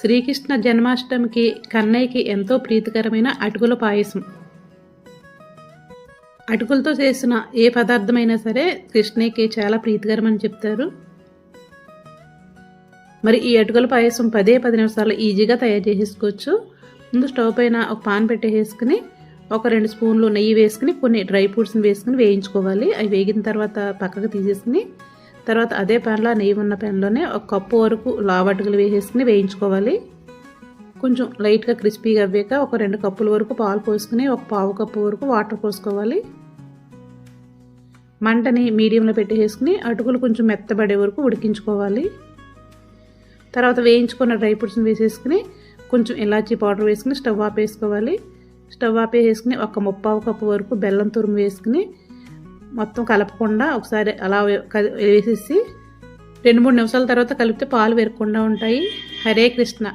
శ్రీకృష్ణ జన్మాష్టమికి కన్నయ్యకి ఎంతో ప్రీతికరమైన అటుకుల పాయసం. అటుకులతో చేసిన ఏ పదార్థమైనా సరే కృష్ణయ్యకి చాలా ప్రీతికరం అని చెప్తారు. మరి ఈ అటుకుల పాయసం పదే పది నిమిషాలు ఈజీగా తయారు చేసేసుకోవచ్చు. ముందు స్టవ్ పైన ఒక పాన్ పెట్టేసుకుని ఒక రెండు స్పూన్లు నెయ్యి వేసుకుని కొన్ని డ్రై ఫ్రూట్స్ని వేసుకుని వేయించుకోవాలి. అవి వేగిన తర్వాత పక్కకు తీసేసుకుని తర్వాత అదే ప్యాన్లో నెయ్యి ఉన్న ప్యాన్లోనే ఒక కప్పు వరకు లావటుకలు వేసేసుకుని వేయించుకోవాలి. కొంచెం లైట్గా క్రిస్పీగా అవ్వాక ఒక రెండు కప్పుల వరకు పాలు పోసుకుని ఒక పావు కప్పు వరకు వాటర్ పోసుకోవాలి. మంటని మీడియంలో పెట్టేసుకుని అటుకులు కొంచెం మెత్తబడే వరకు ఉడికించుకోవాలి. తర్వాత వేయించుకున్న డ్రై ఫ్రూట్స్ని వేసేసుకుని కొంచెం ఇలాచీ పౌడర్ వేసుకుని స్టవ్ ఆపేసుకోవాలి. స్టవ్ ఆపేసుకుని ఒక ముప్పావు కప్పు వరకు బెల్లం తురుము వేసుకుని మొత్తం కలపకుండా ఒకసారి అలా వేసేసి రెండు మూడు నిమిషాల తర్వాత కలిపితే పాలు వేరకుండా ఉంటాయి. హరే కృష్ణ.